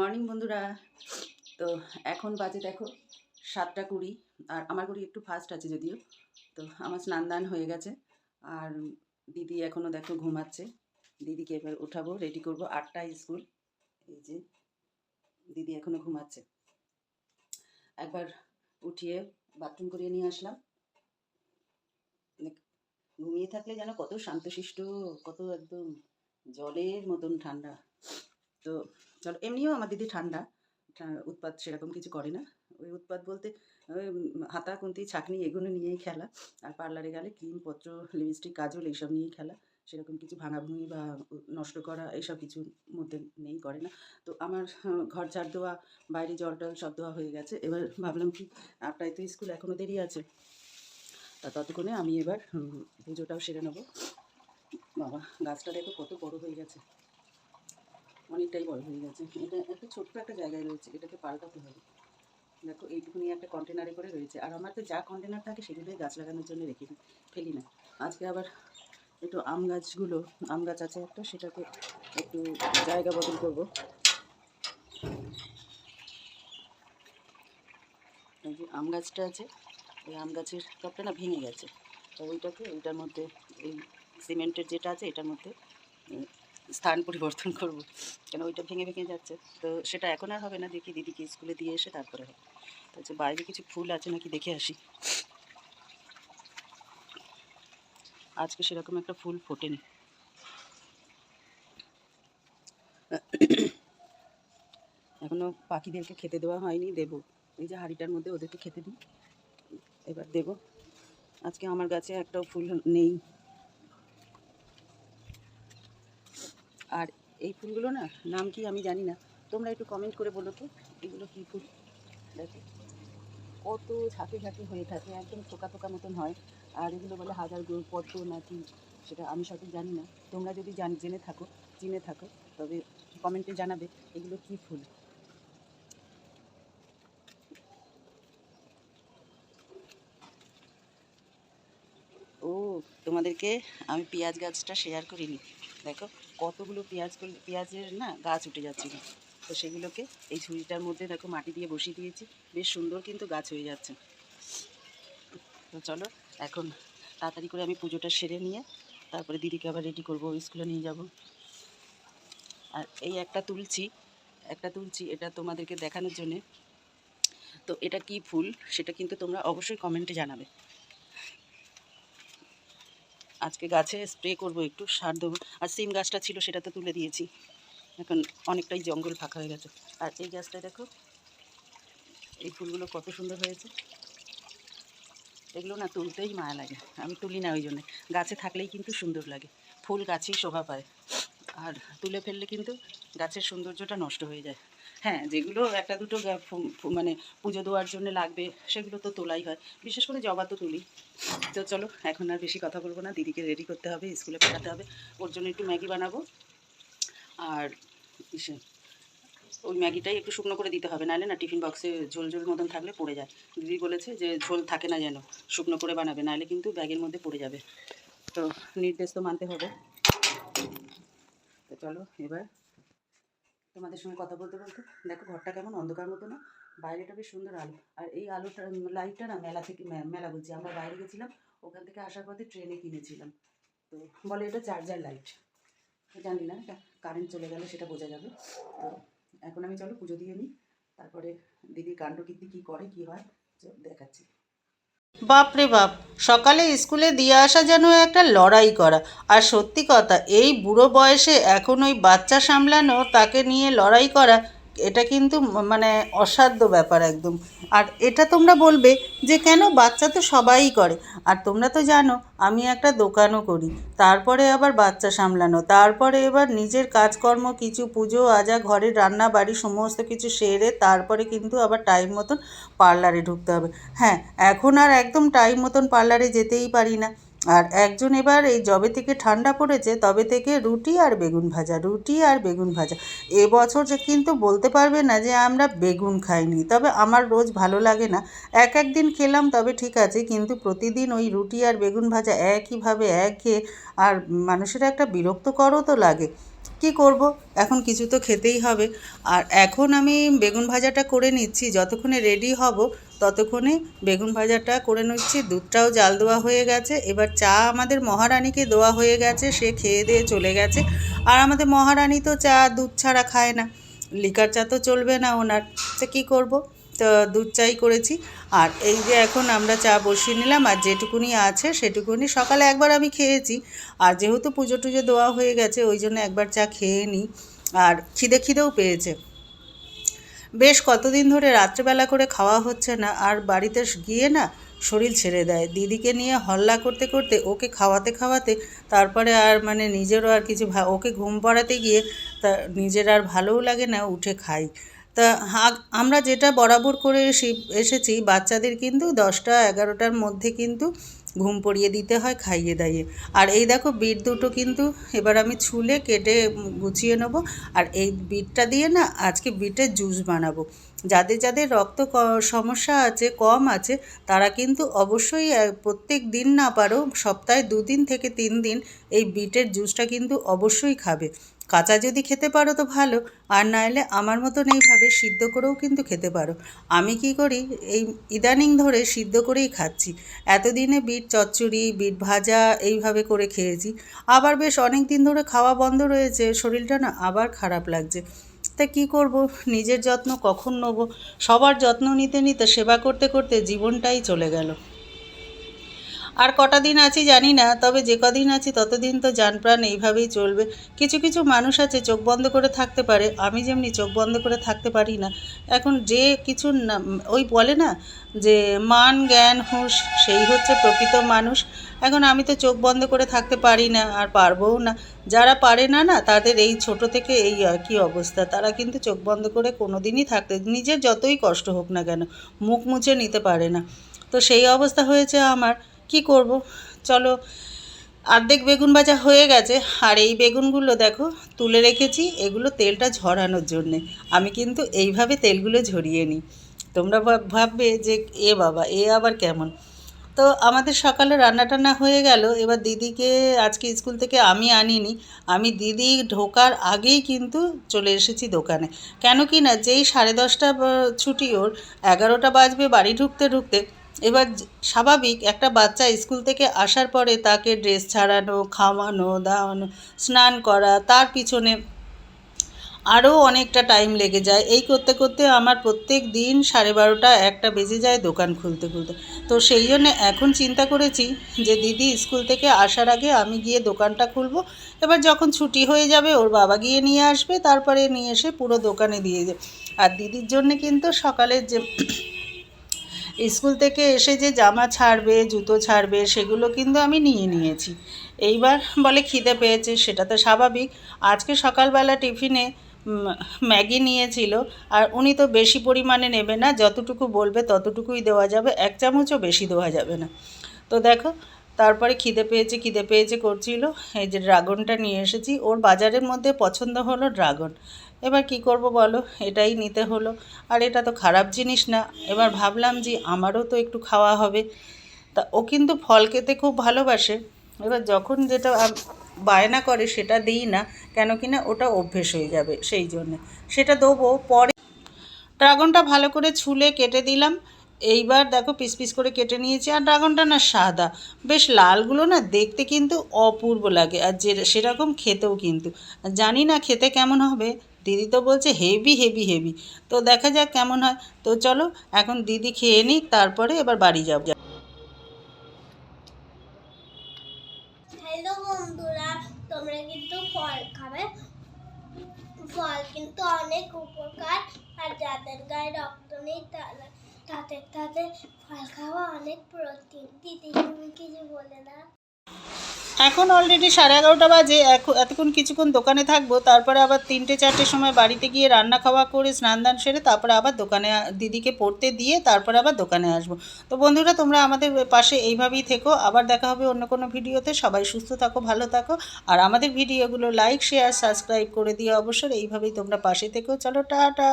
Morning বন্ধুরা। তো এখন বাজে দেখো সাতটা কুড়ি, আর আমার কুড়ি একটু ফাস্ট আছে যদিও। তো আমার স্নান দান হয়ে গেছে। আর দিদি এখনও দেখো ঘুমাচ্ছে। দিদিকে এবার উঠাবো রেডি করব আটটা স্কুল। এই যে দিদি এখনও ঘুমাচ্ছে। একবার উঠিয়ে বাথরুম করিয়ে নিয়ে আসলাম। ঘুমিয়ে থাকলে যেন কত শান্তশিষ্ট, কত একদম জলের মতন ঠান্ডা। তো চলো, এমনিও আমার দিদি ঠান্ডা উৎপাত সেরকম কিছু করে না। ওই উৎপাত বলতে, ওই হাতা, কুন্তি, ছাকনি এগুলো নিয়েই খেলা। আর পার্লারে গেলে ক্রিম পত্র, লিপস্টিক, কাজল এইসব নিয়েই খেলা। সেরকম কিছু ভাঙাভুঙি বা নষ্ট করা এইসব কিছুর মধ্যে নেই, করে না। তো আমার, ঘর ঝাড় দেওয়া, বাইরে জল টল সব দেওয়া হয়ে গেছে। এবার ভাবলাম কি আটটায় তো স্কুল এখনও দেরি আছে। তা ততক্ষণে আমি এবার পুজোটাও সেরে নেব। বাবা, গাছটা দেখো কত বড় হয়ে গেছে। অনেকটাই বড় হয়ে গেছে। এটা একটা ছোট্ট একটা জায়গায় রয়েছে, এটাকে পাল্টাতে হবে। দেখো, এইটুকুনি একটা কন্টেনারে করে রয়েছে। আর আমার তো যা কন্টেনার থাকে, সেগুলোই গাছ লাগানোর জন্য রেখে দিই ফেলি না। আজকে আবার একটু আম গাছগুলো, আম গাছ আছে একটা, সেটাকে একটু জায়গা বদল করব। এই যে আম গাছটা আছে ওই আম গাছের টপটা না ভেঙে গেছে। তো ওইটাকে, ওইটার মধ্যে এই সিমেন্টের যেটা আছে, এটার মধ্যে স্থান পরিবর্তন করব। কেন ওইটা ভেঙে ভেঙে যাচ্ছে। তো সেটা এখন আর হবে না। দেখি দিদিকে স্কুলে দিয়ে এসে তারপরে হবে। তো হচ্ছে বাইরে কিছু ফুল আছে নাকি দেখে আসি। আজকে সেরকম একটা ফুল ফোটেনি। এখনও পাখিদেরকে খেতে দেওয়া হয়নি। দেবো। এই যে হাঁড়িটার মধ্যে ওদেরকে খেতে দিই। এবার দেবো। আজকে আমার গাছে একটাও ফুল নেই। আর এই ফুলগুলো না, নাম কি আমি জানি না। তোমরা একটু কমেন্ট করে বলো তো, এগুলো কী ফুল? দেখো। কত ঝাঁকে ঝাঁকে হয়ে থাকে, একদম থোকা থোকা মতন হয়। আর এগুলো বলে হাজার গো- পদ্ম নাকি, সেটা আমি সঠিক জানি না। তোমরা যদি জান, জেনে থাকো চিনে থাকো, তবে কমেন্টে জানাবে এগুলো কী ফুল। ও, তোমাদেরকে আমি পেঁয়াজ গাছটা শেয়ার করিনি। দেখো, কতগুলো পেঁয়াজ পেঁয়াজের না গাছ উঠে যাচ্ছিল। তো সেগুলোকে এই ঝুড়িটার মধ্যে দেখো মাটি দিয়ে বসিয়ে দিয়েছি। বেশ সুন্দর কিন্তু গাছ হয়ে যাচ্ছে। তো চলো, এখন তাড়াতাড়ি করে আমি পুজোটা সেরে নিয়ে তারপরে দিদিকে আবার রেডি করব স্কুলে নিয়ে যাব। আর এই একটা তুলছি একটা তুলছি, এটা তোমাদেরকে দেখানোর জন্যে। তো এটা কি ফুল? সেটা কিন্তু তোমরা অবশ্যই কমেন্টে জানাবে। আজকে গাছে স্প্রে করব একটু, সার দেবো। আর সিম গাছটা ছিল সেটা তো তুলে দিয়েছি। এখন অনেকটাই জঙ্গল ফাঁকা হয়ে গেছে। আর এই গাছটা দেখো, এই ফুলগুলো কত সুন্দর হয়েছে। এগুলো না তুলতেই মায়া লাগে। আমি তুলি না ওই জন্যে। গাছে থাকলেই কিন্তু সুন্দর লাগে। ফুল গাছেই শোভা পায়। আর তুলে ফেললে কিন্তু গাছের সৌন্দর্যটা নষ্ট হয়ে যায়। হ্যাঁ যেগুলো একটা দুটো মানে পুজো দেওয়ার জন্য লাগবে, সেগুলো তো তোলাই হয়। বিশেষ করে জবা তো তুলি। তো চলো, এখন আর বেশি কথা বলব না। দিদিকে রেডি করতে হবে, স্কুলে পাঠাতে হবে। ওর জন্য একটু ম্যাগি বানাবো। আর ইসে, ওই ম্যাগিটাই একটু শুকনো করে দিতে হবে। নাহলে না টিফিন বক্সে ঝোল ঝোল মতন থাকলে পড়ে যায়। দিদি বলেছে যে ঝোল থাকে না যেন, শুকনো করে বানাবে। নাহলে কিন্তু ব্যাগের মধ্যে পড়ে যাবে। তো নির্দেশ তো মানতে হবে। তো চলো, এবার তোমাদের সঙ্গে কথা বলতে বলতে, দেখো ঘরটা কেমন অন্ধকার মতো না? বাইরেটা বেশ সুন্দর আলো। আর এই আলোটা লাইটটা না মেলা থেকে মেলা বলছি। আমরা বাইরে গেছিলাম, ওখান থেকে আসার পথে ট্রেনে কিনেছিলাম। তো বলে এটা চার্জার লাইট জানি না, এটা কারেন্ট চলে গেলে সেটা বোঝা যাবে। তো এখন আমি চলো পুজো দিয়ে নিই। তারপরে দিদির কাণ্ডকীর্তি কী করে, কী হয় দেখাচ্ছি। বাপরে বাপ, সকালে স্কুলে দিয়ে আসা যেন একটা লড়াই করা। আর সত্যি কথা, এই বুড়ো বয়সে এখন ওই বাচ্চা সামলানো, তাকে নিয়ে লড়াই করা এটা কিন্তু মানে অসাধ্য ব্যাপার একদম। আর এটা তোমরা বলবে যে কেন বাচ্চা তো সবাই করে। আর তোমরা তো জানো, আমি একটা দোকানও করি। তারপরে আবার বাচ্চা সামলানো। তারপরে এবার নিজের কাজকর্ম, কিছু পুজো, আজা ঘরের রান্না, বাড়ি সমস্ত কিছু সেরে তারপরে কিন্তু আবার টাইম মতন পার্লারে ঢুকতে হবে। হ্যাঁ এখন আর একদম টাইম মতন পার্লারে যেতেই পারি না। আর একজন এবার এই যবে থেকে ঠান্ডা পড়েছে, তবে থেকে রুটি আর বেগুন ভাজা, রুটি আর বেগুন ভাজা। এবছর যে কিন্তু বলতে পারবে না যে আমরা বেগুন খাইনি, তবে আমার রোজ ভালো লাগে না। এক এক দিন খেলাম, তবে ঠিক আছে, কিন্তু প্রতিদিন ওই রুটি আর বেগুন ভাজা একইভাবে এক, আর মানুষের একটা বিরক্তকরও তো লাগে। কি করব? এখন কিছু তো খেতেই হবে। আর এখন আমি বেগুন ভাজাটা করে নিচ্ছি, যতক্ষণে রেডি হব ততক্ষণে বেগুন ভাজাটা করে নিচ্ছি, দুধটাও জাল দেওয়া হয়ে গেছে। এবার চা আমাদের মহারানীকে দেওয়া হয়ে গেছে, সে খেয়ে দিয়ে চলে গেছে। আর আমাদের মহারানী তো চা, দুধ ছাড়া খায় না। লিকার চা তো চলবে না ওনার, তো কী করব? তো দুধ চাই করেছি। আর এই যে এখন আমরা চা বসিয়ে নিলাম, আর যেটুকুনি আছে সেটুকুনি সকালে একবার আমি খেয়েছি। আর যেহেতু পুজো টুজো দেওয়া হয়ে গেছে, ওই জন্য একবার চা খেয়ে নিই। আর খিদে খিদেও পেয়েছে। বেশ কতদিন ধরে রাত্রেবেলা করে খাওয়া হচ্ছে না, আর বাড়িতে গিয়ে না শরীর ছেড়ে দেয়। দিদিকে নিয়ে হল্লা করতে করতে ওকে খাওয়াতে খাওয়াতে তারপরে আর মানে নিজেরও আর কিছু ওকে ঘুম পাড়াতে গিয়ে তা নিজের আর ভালোও লাগে না, উঠে খাই। তা আমরা যেটা বরাবর করে এসে এসেছি, বাচ্চাদের কিন্তু দশটা এগারোটার মধ্যে কিন্তু ঘুম পড়িয়ে দিতে হয়, খাইয়ে দাইয়ে। আর এই দেখো বিট দুটো কিন্তু এবার আমি ছুলে কেটে গুছিয়ে নেব। আর এই বিটটা দিয়ে না আজকে বিটের জুস বানাবো। যাদের যাদের রক্ত সমস্যা আছে, কম আছে, তারা কিন্তু অবশ্যই প্রত্যেক দিন না পারো, সপ্তাহে দুদিন থেকে তিন দিন এই বিটের জুসটা কিন্তু অবশ্যই খাবে। কাঁচা যদি খেতে পারো তো ভালো, আর নাহলে আমার মতন এইভাবে সিদ্ধ করেও কিন্তু খেতে পারো। আমি কি করি, এই ইদানিং ধরে সিদ্ধ করেই খাচ্ছি। এতদিনে বিট চচ্চড়ি, বিট ভাজা এইভাবে করে খেয়েছি। আবার বেশ অনেক দিন ধরে খাওয়া বন্ধ রয়েছে, শরীরটা না আবার খারাপ লাগছে। তা কী করব, নিজের যত্ন কখন নেব? সবার যত্ন নিতে নিতে, সেবা করতে করতে জীবনটাই চলে গেল। আর কটা দিন আছি জানি না, তবে যে কদিন আছি ততদিন তো প্রাণ এইভাবেই চলবে। কিছু কিছু মানুষ আছে চোখ বন্ধ করে থাকতে পারে, আমি যেমনি চোখ বন্ধ করে থাকতে পারি না। এখন যে কিছু না, ওই বলে না যে মান, জ্ঞান, হুঁশ, সেই হচ্ছে প্রকৃত মানুষ। এখন আমি তো চোখ বন্ধ করে থাকতে পারি না, আর পারবও না। যারা পারে না না, তাদের এই ছোট থেকে এই কি অবস্থা। তারা কিন্তু চোখ বন্ধ করে কোনো দিনই থাকতে, নিজের যতই কষ্ট হোক না কেন, মুখ মুছে নিতে পারে না। তো সেই অবস্থা হয়েছে আমার। কি করব? চলো, অর্ধেক বেগুন ভাজা হয়ে গেছে, আর এই বেগুনগুলো দেখো, তুলে রেখেছি, এগুলো তেলটা ঝরানোর জন্যে। আমি কিন্তু এইভাবে তেলগুলো ঝরিয়ে নিই। তোমরা ভাব- ভাববে যে, এ বাবা, এ আবার কেমন? তো আমাদের সকালে রান্না টান্না হয়ে গেল, এবার দিদিকে, আজকে স্কুল থেকে আমি আনিনি। আমি দিদি ঢোকার আগেই কিন্তু চলে এসেছি দোকানে। কেন কি না, যেই সাড়ে দশটা ছুটি ওর, এগারোটা বাজবে বাড়ি ঢুকতে ঢুকতে এবার স্বাভাবিক, একটা বাচ্চা স্কুল থেকে আসার পরে তাকে ড্রেস ছাড়ানো, খাওয়ানো, দাওয়ানো, স্নান করা, তার পিছনে আরও অনেকটা টাইম লেগে যায়। এই করতে করতে আমার প্রত্যেক দিন সাড়ে বারোটা একটা বেজে যায় দোকান খুলতে খুলতে। তো সেই জন্য এখন চিন্তা করেছি যে, দিদি, স্কুল থেকে আসার আগে আমি গিয়ে দোকানটা খুলবো। এবার যখন ছুটি হয়ে যাবে, ওর বাবা গিয়ে নিয়ে আসবে, তারপরে নিয়ে এসে পুরো দোকানে দিয়ে যাবে আর দিদির জন্য কিন্তু সকালের যে স্কুল থেকে এসে যে জামা ছাড়বে, জুতো ছাড়বে, সেগুলো কিন্তু আমি নিয়ে নিয়েছি। এইবার বলে খিদে পেয়েছে, সেটা তো স্বাভাবিক। আজকে সকালবেলা টিফিনে ম্যাগি নিয়েছিল, আর উনি তো বেশি পরিমাণে নেবে না, যতটুকু বলবে ততটুকুই দেওয়া যাবে, এক চামচও বেশি দেওয়া যাবে না। তো দেখো তারপরে খিদে পেয়েছে খিদে পেয়েছে করছিল। এই যে ড্রাগনটা নিয়ে এসেছি। ওর বাজারের মধ্যে পছন্দ হলো ড্রাগন। এবার কি করব বলো? এটাই নিতে হলো। আর এটা তো খারাপ জিনিস না। এবার ভাবলাম যে আমারও তো একটু খাওয়া হবে। তা ও কিন্তু ফল খেতে খুব ভালোবাসে। এবার যখন যেটা বায়না করে সেটা দিই না, কেন কি না ওটা অভ্যেস হয়ে যাবে সেই জন্য। সেটা দেবো পরে। ড্রাগনটা ভালো করে ছুলে কেটে দিলাম। এইবার দেখো পিস পিস করে কেটে নিয়েছি আর ড্রাগনটা না সাদা। বেশ লালগুলো না দেখতে কিন্তু অপূর্ব লাগে আর যে সেরকম খেতেও কিন্তু। জানি না খেতে কেমন হবে। দিদি তো বলছে হেভি হেভি হেভি। তো দেখা যাক কেমন হয়। তো চলো এখন দিদি খেয়ে নিক, তারপরে এবার বাড়ি যাব। কিন্তু ফল খাবে। ফল কিন্তু অনেক উপকার। আর যাদের গায়ে রক্ত নেই তারা তাদের তাদের ফল খাওয়া অনেক প্রোটিন দিদি, তুমি কিছু বলে না এখন অলরেডি সাড়ে এগারোটা বাজে এতক্ষণ কিছুক্ষণ দোকানে থাকব, তারপরে আবার তিনটে চারটের সময় বাড়িতে গিয়ে রান্না খাওয়া করে স্নান দান সেরে তারপরে আবার দোকানে দিদিকে পড়তে দিয়ে তারপরে আবার দোকানে আসব। তো বন্ধুরা, তোমরা আমাদের পাশে এইভাবেই থেকো। আবার দেখা হবে অন্য কোনো ভিডিওতে। সবাই সুস্থ থাকো, ভালো থাকো। আর আমাদের ভিডিওগুলো লাইক শেয়ার সাবস্ক্রাইব করে দিও অবশ্যই। এইভাবেই তোমরা পাশে থেকো। চলো, টাটা!